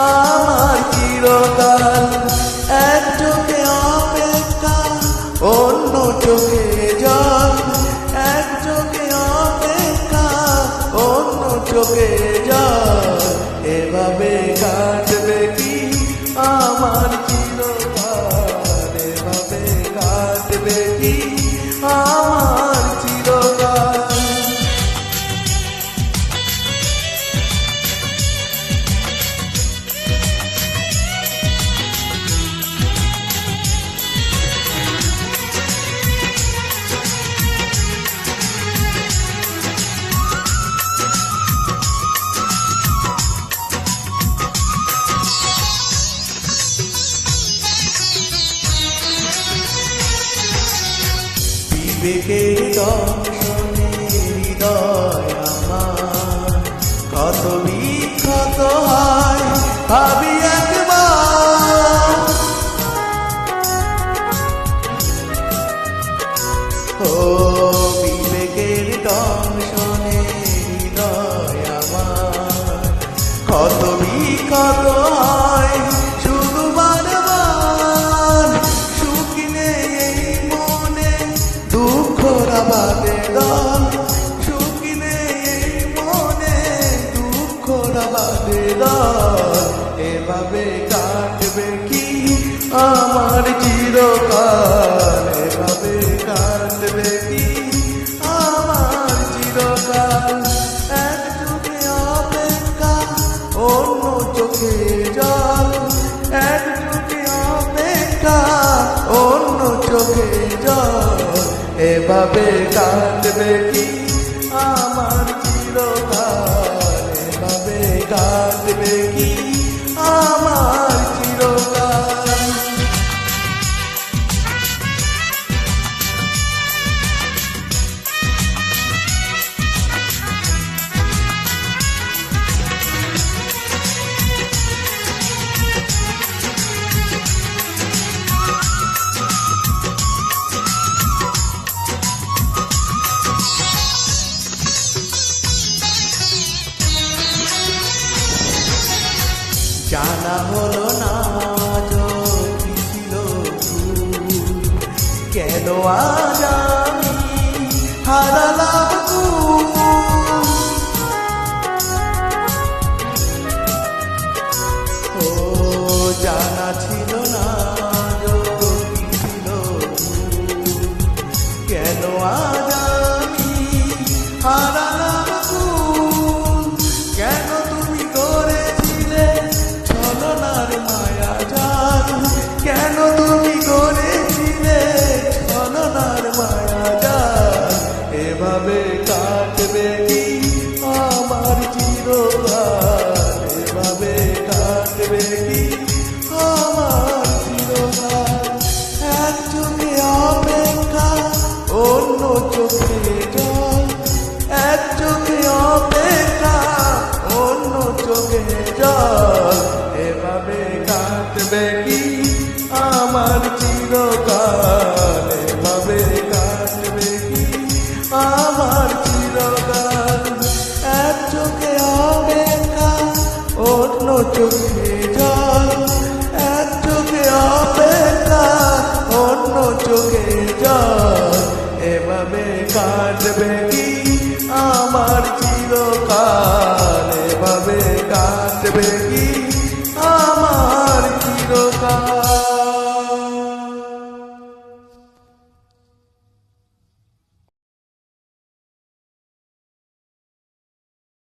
আমার চিরকাল। এক চোখে অপেক্ষা, অন্য চোখে জল। এক চোখে অপেক্ষা, অন্য চোখে জল। এভাবে কাটবে বিবেকের দর্শনে হৃদয় কত বিক্ষত হয় ভাবি একবার। ও বিবেকের দর্শনে হৃদয় আমার। কত দল এভাবে কাটবে কি আমার চিরকাল? এভাবে কাটবে কি আমার চিরকাল? এক চোখে অপেক্ষা, অন্য চোখে জল। এক চোখে অপেক্ষা, অন্য চোখে জল। এভাবে কাটবে কি আমার চিরকাল? কাটবে জানা হলো না ছিল কেন আজ আমি হারালাম কাটবে কি আমার চিরকাল এক চোখে অপেক্ষা, অন্য চোখে জল। এক চোখে অপেক্ষা, অন্য চোখে জল। এভাবে কাটবে কি আমার চিরকাল? এভাবে কাটবে কি আমার চিরকাল? এক চোখে অপেক্ষা, অন্য চোখে কাটবে কি? আমার চিরকাল এভাবে কাটবে কি? আমার চিরকাল।